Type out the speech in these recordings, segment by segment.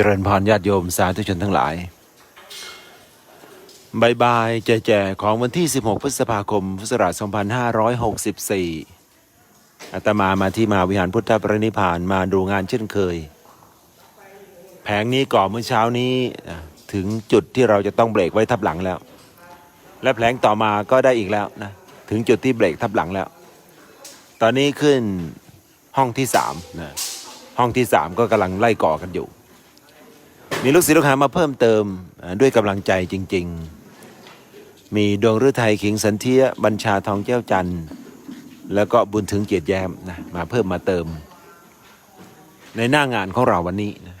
จริญพรญาติโยมสาธุชนทั้งหลายบายบายแจๆของวันที่ 16 พฤษภาคม พุทธศักราช 2564 อาตมามาที่มหาวิหารพุทธปรินิพานมาดูงานเช่นเคย แผงนี้ก่อเมื่อเช้านี้ถึงจุดที่เราจะต้องเบรกไว้ทับหลังแล้ว และแผงต่อมาก็ได้อีกแล้วนะ ถึงจุดที่เบรกทับหลังแล้ว ตอนนี้ขึ้นห้องที่สามนะ ห้องที่สามก็กำลังไล่ก่อกันอยู่ มีลูกศิษย์ลูกหามาเพิ่มเติมด้วยกำลังใจจริง ๆ มีดวงฤทัยขิงสันเทียบัญชาทองแก้วจันทร์แล้วก็บุญถึงเกียรติแย้มนะมาเพิ่มมาเติม ในหน้างานของเราวันนี้นะ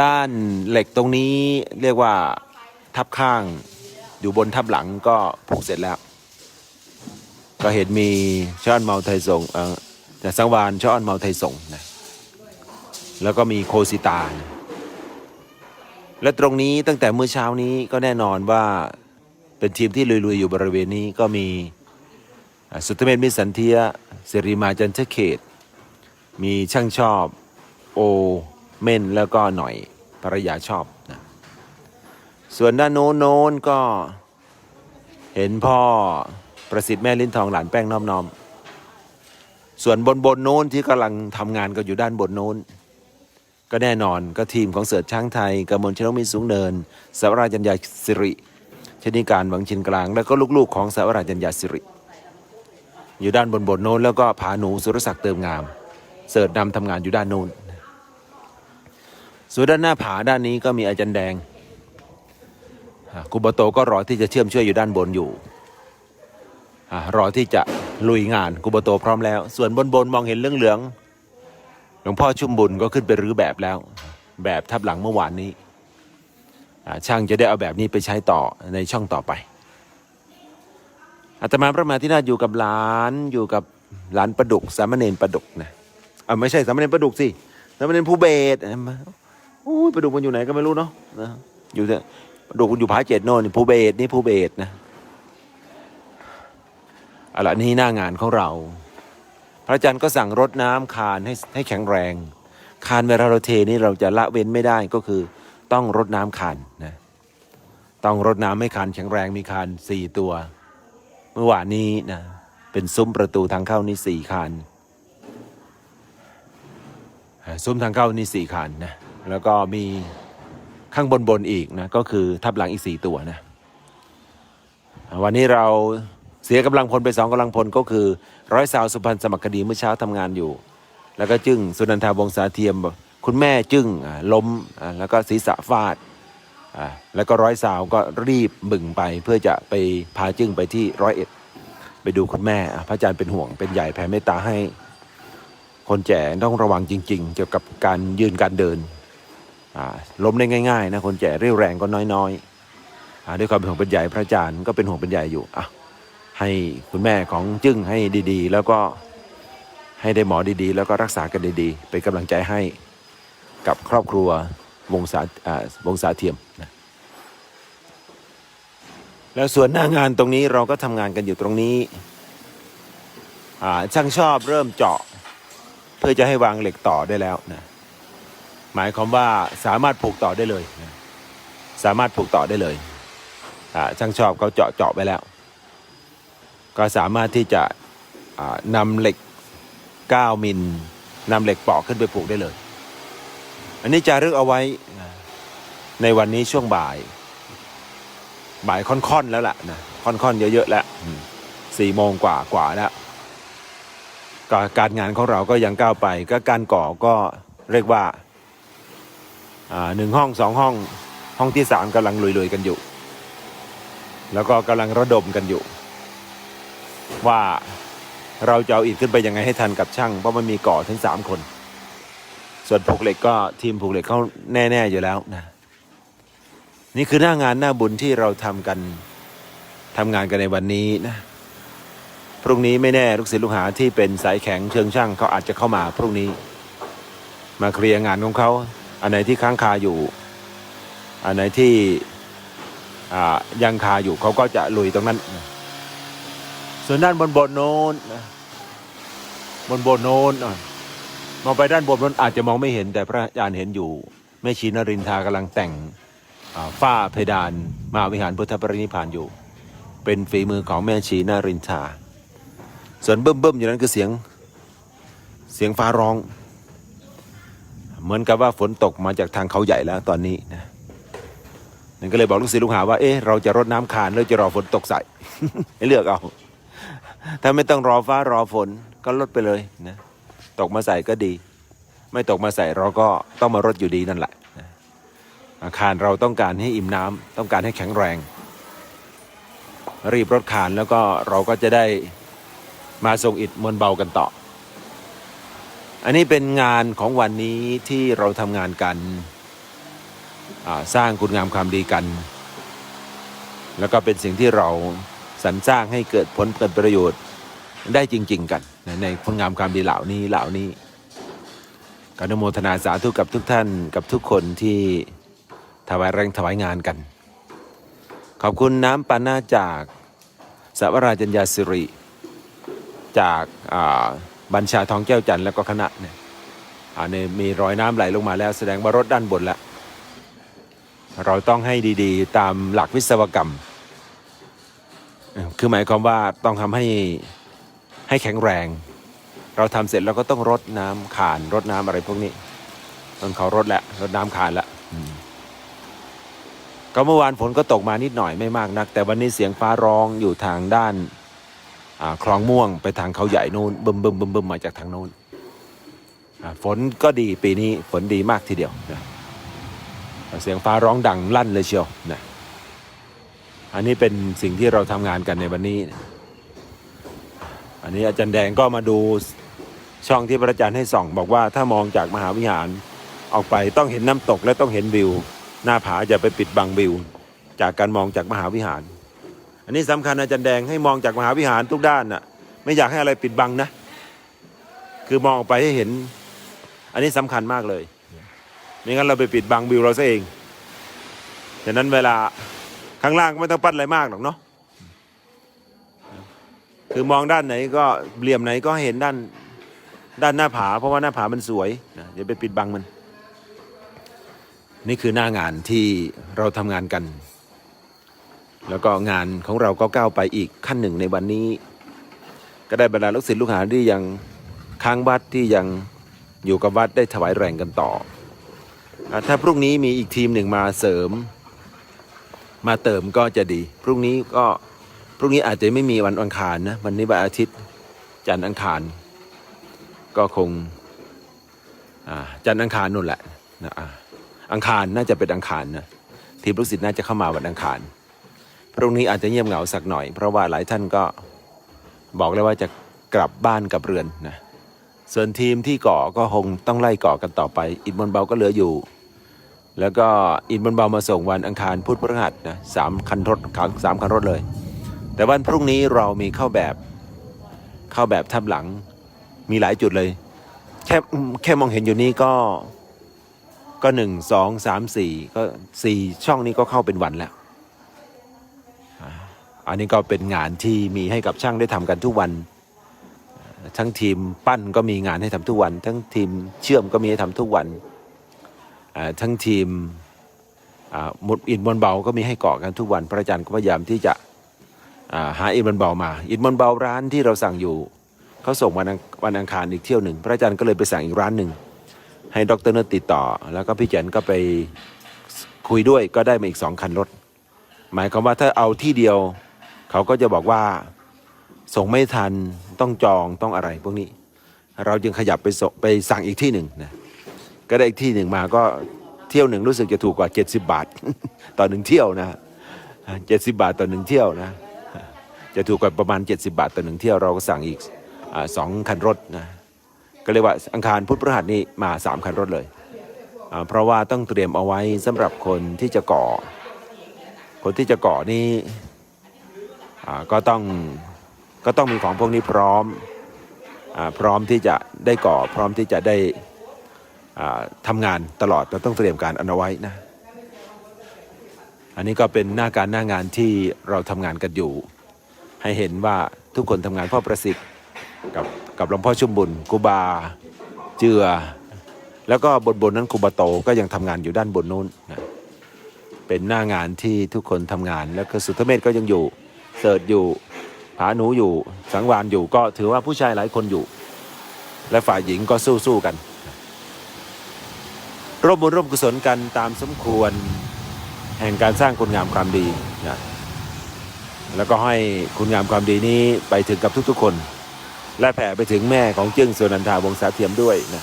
ด้านเหล็กตรงนี้เรียกว่าทับข้างอยู่บนทับหลังก็ผูกเสร็จแล้ว ก็เห็นมีช่อนเมาไทยสงเอ่อแต่สังวานช่อนเมาไทยสงนะ แล้วก็มีโคสิตานและตรงนี้ตั้งแต่เมื่อเช้านี้ก็แน่นอนว่าเป็นทีมที่ลุยๆอยู่บริเวณนี้ก็มีสุตเมธมิสันเทียสิริมาจันทเขต มีช่างชอบโอเม่นแล้วก็หน่อยภรรยาชอบนะส่วนด้านโน้นโน้นก็เห็นพ่อประสิทธิ์แม่ลิ้นทองหลานแป้งน้อมน้อมส่วนบนบนโน้นที่กำลังทำงานก็อยู่ด้านบนโน้น ก็แน่นอนก็ทีมของเสิร์ชช้างไทยกมลชนกมิสูงเนินสาวราจัญญาสิริชนิการวังชินกลาง แล้วก็ลูกๆของสาวราจัญญาสิริ อยู่ด้านบนบนโน้นแล้วก็ผาหนูสุรศักดิ์เติมงาม เสิร์ชนำทำงานอยู่ด้านโน้นส่วนด้านหน้าผาด้านนี้ก็มีอาจารย์แดงอ่าคุบโตก็รอที่จะเชื่อมช่วยอยู่ด้านบนอยู่อรอที่จะลุยงานคุบโตพร้อมแล้ว ส่วนบนบนมองเห็นเรื่องเหลือง หลวงพ่อชุมบุญก็ขึ้นไปรื้อแบบแล้ว แบบทับหลังเมื่อวานนี้ ช่างจะได้เอาแบบนี้ไปใช้ต่อในช่องต่อไปอาตมาพระมหาธิราอยู่กับหลานอยู่กับหลานประดุกสามเณรประดุกนะอ่าไม่ใช่สามเณรประดุกสิสามเณรภูเบศอะมาโอ้ยปลาดุกมันอยู่ไหนก็ไม่รู้เนาะนะอยู่เนี่ยปลาดุกมันอยู่ผาเจ็ดโน่นนี่ภูเบศนี่ภูเบศนะเอาละนี่หน้างานของเรา พระอาจารย์ก็สั่งรดน้ำคานให้ให้แข็งแรง คานเวลาเราเทนี่เราจะละเว้นไม่ได้ก็คือ ต้องรดน้ำคานนะต้องรดน้ำให้คานแข็งแรงมีคานสี่ตัว เมื่อวานนี้นะเป็นซุ้มประตูทางเข้านี่สี่คานซุ้มทางเข้านี่สี่คันนะ แล้วก็มีข้างบนบนๆอีกนะ ก็คือทับหลังอีกสี่ตัวนะ วันนี้เรา เสียกำลังพลไปสองกำลังพลก็คือ ร้อยสาวสุพรรณสมัครคดีเมื่อเช้าทำงานอยู่ แล้วก็จึงสุนันทาวงศาเทียม คุณแม่จึงล้มแล้วก็ศีรษะฟาดแล้วก็ร้อยสาวก็รีบบึ่งไป เพื่อจะไปพาจึ้งไปที่ร้อยเอ็ดไปดูคุณแม่ พระอาจารย์เป็นห่วงเป็นใหญ่แผ่เมตตาให้ คนแก่ต้องระวังจริง ๆ เกี่ยวกับการยืนการเดินล้มได้ง่ายๆนะคนแก่เรี่ยวแรงก็น้อยๆอด้วยความเป็นห่วงเป็นใหญ่พระอาจารย์ก็เป็นห่วงเป็นใหญ่อยู่อะ ให้คุณแม่ของจึ้งให้ดีๆ แล้วก็ให้ได้หมอดีๆ แล้วก็รักษากันดีๆ เป็นกำลังใจให้กับครอบครัววงศาวงศาเทียมนะแล้วส่วนหน้างานตรงนี้เราก็ทำงานกันอยู่ตรงนี้ช่างชอบเริ่มเจาะ เพื่อจะให้วางเหล็กต่อได้แล้วนะหมายความว่าสามารถผูกต่อได้เลยนะสามารถผูกต่อได้เลยช่างชอบเขาเจาะเจาะไปแล้ว ก็สามารถที่จะนำเหล็ก 9 มิลนำเหล็กปอกขึ้นไปผูกได้เลย อันนี้จะรึกเอาไว้ในวันนี้ช่วงบ่าย บ่ายค่อนๆแล้วล่ะนะค่อนๆเยอะๆแล้วสี่โมงกว่ากว่าแล้วการงานของเราก็ยังก้าวไป ก็การก่อก็เรียกว่าอ่าหนึ่งห้องสองห้องห้องที่สามกำลังลุยๆกันอยู่ แล้วก็กำลังระดมกันอยู่ ว่าเราจะเอาอิฐขึ้นไปยังไงให้ทันกับช่าง เพราะมันมีก่อถึงสามคน ส่วนผูกเหล็กก็ทีมผูกเหล็กเขาแน่ ๆ อยู่แล้วนะ นี่คือหน้างานหน้าบุญที่เราทำกันทำงานกันในวันนี้นะพรุ่งนี้ไม่แน่ลูกศิษย์ลูกหาที่เป็นสายแข็งเชิงช่างเขาอาจจะเข้ามาพรุ่งนี้ มาเคลียร์งานของเขาอันไหนที่ค้างคาอยู่ อันไหนที่ยังคาอยู่เขาก็จะลุยตรงนั้น ส่วนด้านบนบนโน้นบนบนโน้นมองไปด้านบนมันอาจจะมองไม่เห็นแต่พระอาจารย์เห็นอยู่แม่ชีนรินทากำลังแต่งฝ้าเพดานมหาวิหารพุทธปรินิพานอยู่ เป็นฝีมือของแม่ชีนรินทาส่วนเบิ่มๆอยู่นั้นคือเสียงเสียงฟ้าร้อง เหมือนกับว่าฝนตกมาจากทางเขาใหญ่แล้วตอนนี้นะนั่นก็เลยบอกลูกศิษย์ลูกหาว่าเอ๊ะเราจะรดน้ำคานหรือจะรอฝนตกใส่ให้เลือกเอา ถ้าไม่ต้องรอฟ้ารอฝนก็ลดไปเลยนะตกมาใส่ก็ดี ไม่ตกมาใส่เราก็ต้องมารดอยู่ดีนั่นแหละนะอาคารเราต้องการให้อิ่มน้ำต้องการให้แข็งแรง รีบรถคานแล้วก็เราก็จะได้มาส่งอิฐมวลเบากันต่อ อันนี้เป็นงานของวันนี้ที่เราทำงานกันสร้างคุณงามความดีกัน แล้วก็เป็นสิ่งที่เรา สรรสร้างให้เกิดผลเกิดประโยชน์ได้จริง ๆ กันในคุณงามความดีเหล่านี้เหล่านี้กอนุโมทนาสาธุกับทุกท่านกับทุกคนที่ถวายแรงถวายงานกัน ขอบคุณน้ำปานาจากสวราจัญญาสิริ จากาบัญชาทองแก้วจันทร์แล้วก็คณะเนี่ยอ่าเนี่ยมีรอยน้ำไหลลงมาแล้วแสดงว่ารถด้านบนแล้ว เราต้องให้ดีๆ ตามหลักวิศวกรรม คือหมายความว่าต้องทำให้ให้แข็งแรง เราทำเสร็จเราก็ต้องรดน้ำขานรดน้ำอะไรพวกนี้ตอนเขารดแหล้วรดน้ำขานล้วอืมก็เมื่อวานฝนก็ตกมานิดหน่อยไม่มากนัก แต่วันนี้เสียงฟ้าร้องอยู่ทางด้านคลองม่วงไปทางเขาใหญ่นู่นบึมบึมบึมบึมมาจากทางนู้นฝนก็ดีปีนี้ฝนดีมากทีเดียวนะเสียงฟ้าร้องดังลั่นเลยเชียวนะ อันนี้เป็นสิ่งที่เราทำงานกันในวันนี้ อันนี้อาจารย์แดงก็มาดูช่องที่พระอาจารย์ให้ส่อง บอกว่าถ้ามองจากมหาวิหารออกไปต้องเห็นน้ำตกและต้องเห็นวิว หน้าผาจะไปปิดบังวิว จากการมองจากมหาวิหาร อันนี้สำคัญอาจารย์แดงให้มองจากมหาวิหารทุกด้านน่ะ ไม่อยากให้อะไรปิดบังนะ คือมองออกไปให้เห็น อันนี้สำคัญมากเลยไม่งั้นเราไปปิดบังวิวเราซะเองดังนั้นเวลา ข้างล่างก็ไม่ต้องปั้นอะไรมากหรอกเนาะคือมองด้านไหนก็เหลี่ยมไหนก็เห็นด้านด้านหน้าผา เพราะว่าหน้าผามันสวยนะอย่าไปปิดบังมัน นี่คือหน้างานที่เราทำงานกัน แล้วก็งานของเราก็ก้าวไปอีกขั้นหนึ่งในวันนี้ ก็ได้บรรดาลูกศิษย์ลูกหาที่ยังค้างวัดที่ยังอยู่กับวัดได้ถวายแรงกันต่อ ถ้าพรุ่งนี้มีอีกทีมหนึ่งมาเสริม มาเติมก็จะดี พรุ่งนี้ก็พรุ่งนี้อาจจะไม่มีวันอังคารนะวันนี้วันอาทิตย์ จันทร์อังคาร ก็คงอ่าจันทร์อังคารนู่นแหละนะอ่าอังคารน่าจะเป็นอังคารนะทีมลูกศิษย์น่าจะเข้ามาวันอังคาร พรุ่งนี้อาจจะเงียบเหงาสักหน่อย เพราะว่าหลายท่านก็บอกเลยว่าจะกลับบ้านกลับเรือนนะส่วนทีมที่ก่อก็คงต้องไล่ก่อกันต่อไป อิฐมนเบาก็เหลืออยู่ แล้วก็อิฐมนเบามาส่งวันอังคารพุธพฤหัสนะสามคันรถสามคันรถเลย แต่วันพรุ่งนี้เรามีเข้าแบบเข้าแบบทับหลังมีหลายจุดเลย แค่แค่มองเห็นอยู่นี้ก็ก็หนึ่งสองสามสี่ก็สี่ช่องนี้ก็เข้าเป็นวันแล้ว อันนี้ก็เป็นงานที่มีให้กับช่างได้ทำกันทุกวัน ทั้งทีมปั้นก็มีงานให้ทำทุกวัน ทั้งทีมเชื่อมก็มีให้ทำทุกวัน ทั้งทีมหมดอินบนเบาก็มีให้เกาะกันทุกวัน พระอาจารย์ก็พยายามที่จะหาอินบนเบามา อินบนเบาร้านที่เราสั่งอยู่เขาส่งวันวันอังคารอีกเที่ยวหนึ่งพระอาจารย์ก็เลยไปสั่งอีกร้านหนึ่งให้ดรเนตติดต่อ แล้วก็พี่แจนก็ไปคุยด้วยก็ได้มาอีกสองคันรถ หมายความว่าถ้าเอาที่เดียว เขาก็จะบอกว่าส่งไม่ทันต้องจองต้องอะไรพวกนี้ เราจึงขยับไปส่งไปสั่งอีกที่หนึ่งนะ ก็ได้อีกที่หนึ่งมาก็เที่ยวหนึ่งรู้สึกจะถูกกว่า 70 บาท ต่อหนึ่งเที่ยวนะเจ็ดสิบาทต่อหนึ่งเที่ยวนะจะถูกกว่าประมาณ 70 บาทต่อหนึ่งเที่ยวเราก็สั่งอีกอสองคันรถนะก็เรียกว่าอังคารพุธพฤหัสนี่มาสามคันรถเลย เพราะว่าต้องเตรียมเอาไว้สำหรับคนที่จะก่อ คนที่จะก่อนี่ก็ต้องก็ต้องมีของพวกนี้พร้อมอพร้อมที่จะได้ก่อพร้อมที่จะได้ ทำงานตลอดเราต้องเตรียมการอนเอาไว้นะอันนี้ก็เป็นหน้าการหน้างานที่เราทำงานกันอยู่ ให้เห็นว่าทุกคนทำงานพ่อประสิทธิ์กับกับหลวงพ่อชุมบุญกูบาเจือ แล้วก็บนบนนั้นครูบาโตก็ยังทำงานอยู่ด้านบนนู้นนะเป็นหน้างานที่ทุกคนทำงาน แล้วก็สุทธเมธก็ยังอยู่เสิร์ชอยู่ผาหนูอยู่สังวานอยู่ก็ถือว่าผู้ชายหลายคนอยู่ และฝ่ายหญิงก็สู้ๆกัน ร่วมบุญร่วมกุศลกันตามสมควร แห่งการสร้างคุณงามความดีนะแล้วก็ให้คุณงามความดีนี้ไปถึงกับทุกๆคน และแผ่ไปถึงแม่ของจึ้งสุนันทาวงศาเทียมด้วยนะ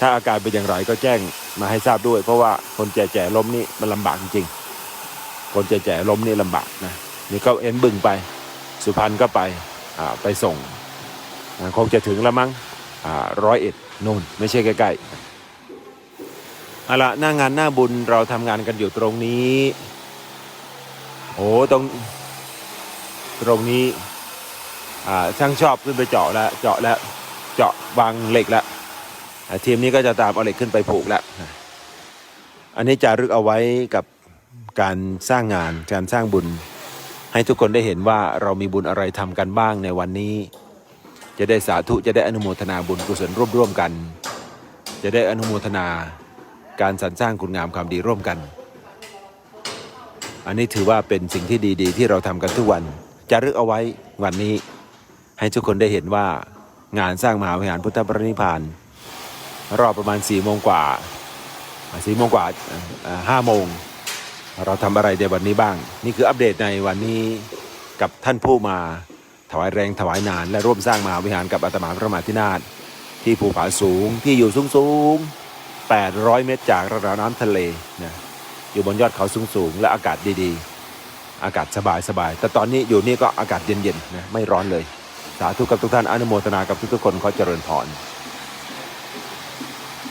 ถ้าอาการเป็นอย่างไรก็แจ้งมาให้ทราบด้วย เพราะว่าคนแก่ๆล้มนี่มันลำบากจริงๆคนแก่ๆล้มนี่ลำบากนะนี่ก็เอ็นบึงไปสุพรรณก็ไปอ่าไปส่งคงจะถึงแล้วมั้งร้อยเอ็ดนู่นไม่ใช่ใกล้ๆ เอาละหน้างานหน้าบุญเราทำงานกันอยู่ตรงนี้ โอ้ตรงตรงนี้ อ่าช่างชอบขึ้นไปเจาะแล้วเจาะแล้วเจาะวางเหล็กแล้วทีมนี้ก็จะตามเอาเหล็กขึ้นไปผูกแล้วอันนี้จะรึกเอาไว้กับการสร้างงานการสร้างบุญ ให้ทุกคนได้เห็นว่าเรามีบุญอะไรทำกันบ้างในวันนี้ จะได้สาธุจะได้อนุโมทนาบุญกุศลร่วมร่วมๆกัน จะได้อนุโมทนา การสรรสร้างคุณงามความดีร่วมกัน อันนี้ถือว่าเป็นสิ่งที่ดีๆ ที่เราทำกันทุกวันจะรึกเอาไว้วันนี้ ให้ทุกคนได้เห็นว่างานสร้างมหาวิหารพุทธปรินิพาน รอบประมาณ4ี่โมงกว่าสี่โมงกว่าห้าโมงเราทำอะไรในวันนี้บ้าง นี่คืออัปเดตในวันนี้กับท่านผู้มาถวายแรงถวายนาน และร่วมสร้างมหาวิหารกับอาตมาพระมหาธินาถที่ภูผาสูงที่อยู่สูงสูง 800 เมตรจากระดับน้ำทะเลนะอยู่บนยอดเขาสูงๆและอากาศดีๆ อากาศสบายๆแต่ตอนนี้อยู่นี่ก็อากาศเย็นๆนะไม่ร้อนเลย สาธุกับทุกท่านอนุโมทนากับทุกๆคนขอเจริญพร